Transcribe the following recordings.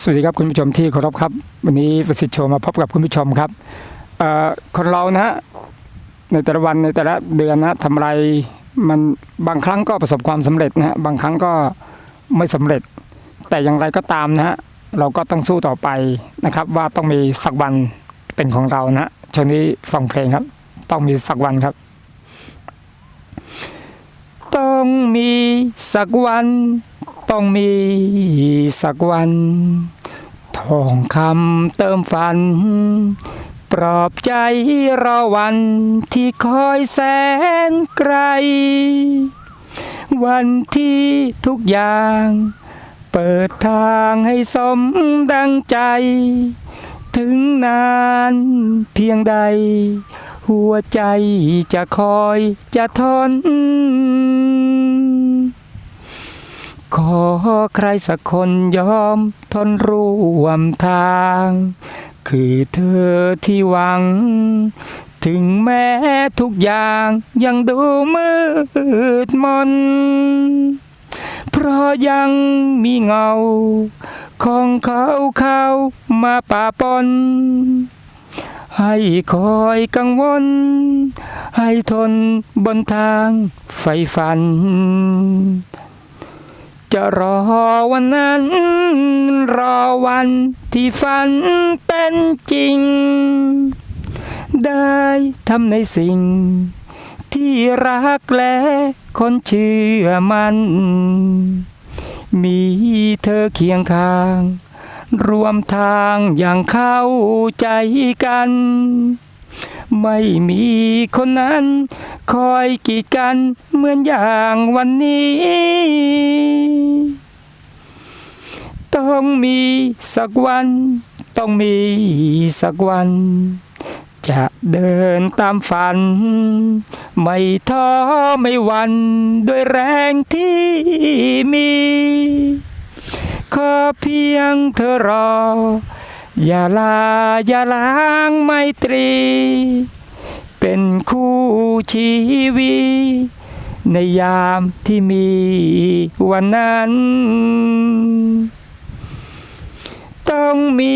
สวัสดีครับคุณผู้ชมที่เคารพครับ วันนี้ประสิทธิ์โชว์มาพบกับคุณผู้ชมครับคนเรานะฮะในแต่ละวันในแต่ละเดือนนะทำอะไรมันบางครั้งก็ประสบความสำเร็จนะฮะบางครั้งก็ไม่สำเร็จ แต่อย่างไรก็ตามนะฮะเราก็ต้องสู้ต่อไปนะครับ ว่าต้องมีสักวันเป็นของเรานะช่วงนี้ฟังเพลงครับ ต้องมีสักวันครับ ต้องมีสักวัน ต้องมีสักวัน ทองคำเติมฝัน ปลอบใจรอวันที่คอยแสนไกล วันที่ทุกอย่าง เปิดทางให้สมดังใจ ถึงนานเพียงใด หัวใจจะคอยจะทน ขอใครสักคนยอมทนร่วมทาง คือเธอที่หวัง ถึงแม้ทุกอย่างยังดูมืดมน เพราะยังมีเงา ของเขาเขามาป่าปน ให้คอยกังวล ให้ทนบนทางไฟฝัน จะรอวันนั้น รอวันที่ฝันเป็นจริง ได้ทำในสิ่ง ที่รักและคนเชื่อมัน มีเธอเคียงข้าง รวมทางอย่างเข้าใจกัน ไม่มีคนนั้น คอยกีดกันเหมือนอย่างวันนี้ ต้องมีสักวัน ต้องมีสักวัน จะเดินตามฝัน ไม่ท้อไม่หวันด้วยแรงที่มีขอเพียงเธอรอ อย่าลาอย่าล้างไมตรี เป็นคู่ชีวิตในยามที่มีวันนั้น ต้องมี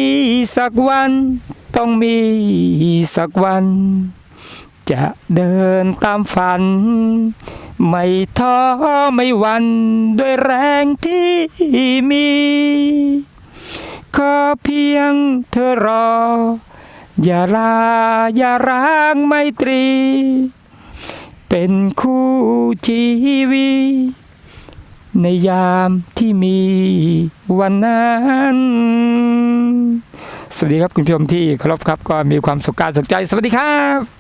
สักวัน ต้องมีสักวัน จะเดินตามฝัน ไม่ท้อไม่หวันด้วยแรงที่มี ขอเพียงเธอรอ อย่าลาอย่าร้างไมตรี เป็นคู่ชีวิตในยามที่มีวันนั้น สวัสดีครับคุณผู้ชมที่เคารพครับก็มีความสุขกายสุขใจ สวัสดีครับ